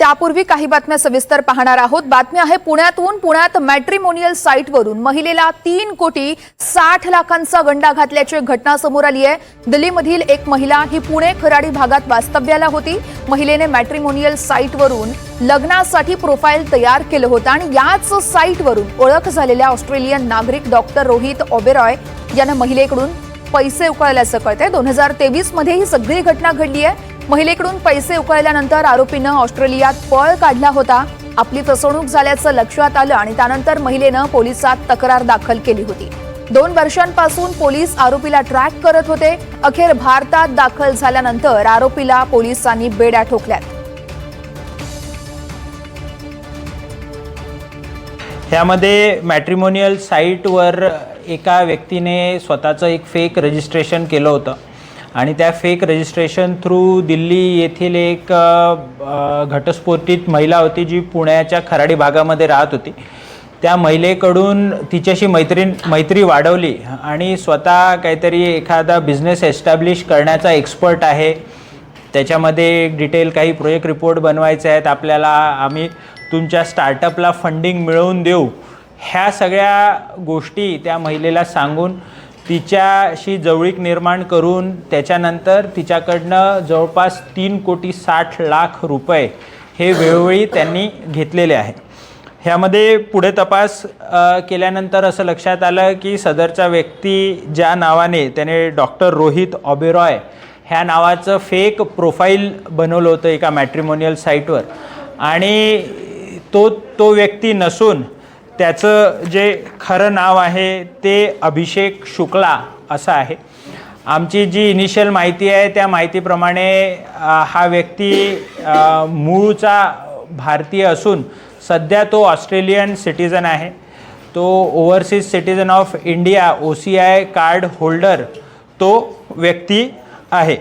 त्यापूर्वी काही बातम्या सविस्तर पाहणार आहोत. बातमी आहे पुण्यातून. पुण्यात मॅट्रिमोनियल साईटवरून महिलेला तीन कोटी साठ लाखांचा गंडा घातल्याची घटना समोर आली आहे. दिल्लीमधील एक महिला ही पुणे खराडी भागात वास्तव्याला होती. महिलेने मॅट्रिमोनियल साईटवरून लग्नासाठी प्रोफाईल तयार केलं होतं आणि याच साईटवरून ओळख झालेल्या ऑस्ट्रेलियन नागरिक डॉक्टर रोहित ओबेरॉय यानं महिलेकडून पैसे उकळल्याचं कळतंय. दोन हजार तेवीसमध्ये ही सगळी घटना घडली आहे. महिलेकडून पैसे उकळल्यानंतर आरोपीनं ऑस्ट्रेलियात पळ काढला होता. आपली फसवणूक झाल्याचं लक्षात आलं आणि त्यानंतर महिलेनं पोलिसात तक्रार दाखल केली होती. दोन वर्षांपासून पोलीस आरोपीला ट्रॅक करत होते. अखेर भारतात दाखल झाल्यानंतर आरोपीला पोलिसांनी बेड्या ठोकल्यात. ह्यामध्ये मॅट्रिमोनियल साईटवर एका व्यक्तीने स्वतःचं एक फेक रजिस्ट्रेशन केलं होतं. आणि त्या फेक रजिस्ट्रेशन थ्रू दिल्ली येथील एक घटस्फोटीत महिला होती जी पुण्याच्या खराडी भागामध्ये राहत होती. त्या महिलेकडून तिच्याशी मैत्रीण मैत्री वाढवली आणि स्वतः काहीतरी एखादा बिझनेस एस्टॅब्लिश करण्याचा एक्सपर्ट आहे. त्याच्यामध्ये एक डिटेल काही प्रोजेक्ट रिपोर्ट बनवायचे आहेत. आपल्याला आम्ही तुमच्या स्टार्टअपला फंडिंग मिळवून देऊ. ह्या सगळ्या गोष्टी त्या महिलेला सांगून तिच्याशी जवळीक निर्माण करून त्याच्यानंतर तिच्याकडनं जवळपास तीन कोटी साठ लाख रुपये हे वेळोवेळी त्यांनी घेतलेले आहे. ह्यामध्ये पुढे तपास केल्यानंतर असं लक्षात आलं की सदरचा व्यक्ती ज्या नावाने त्याने डॉक्टर रोहित ऑबेरॉय ह्या नावाचं फेक प्रोफाईल बनवलं होतं एका मॅट्रिमोनियल साईटवर आणि तो तो व्यक्ती नसून त्याचं जे खरं नाव आहे ते अभिषेक शुक्ला असं आहे. आमची जी इनिशियल माहिती आहे त्या माहितीप्रमाणे हा व्यक्ती मूळचा भारतीय असून सध्या तो ऑस्ट्रेलियन सिटिझन आहे. तो overseas citizen of India O C I card holder तो व्यक्ती आहे.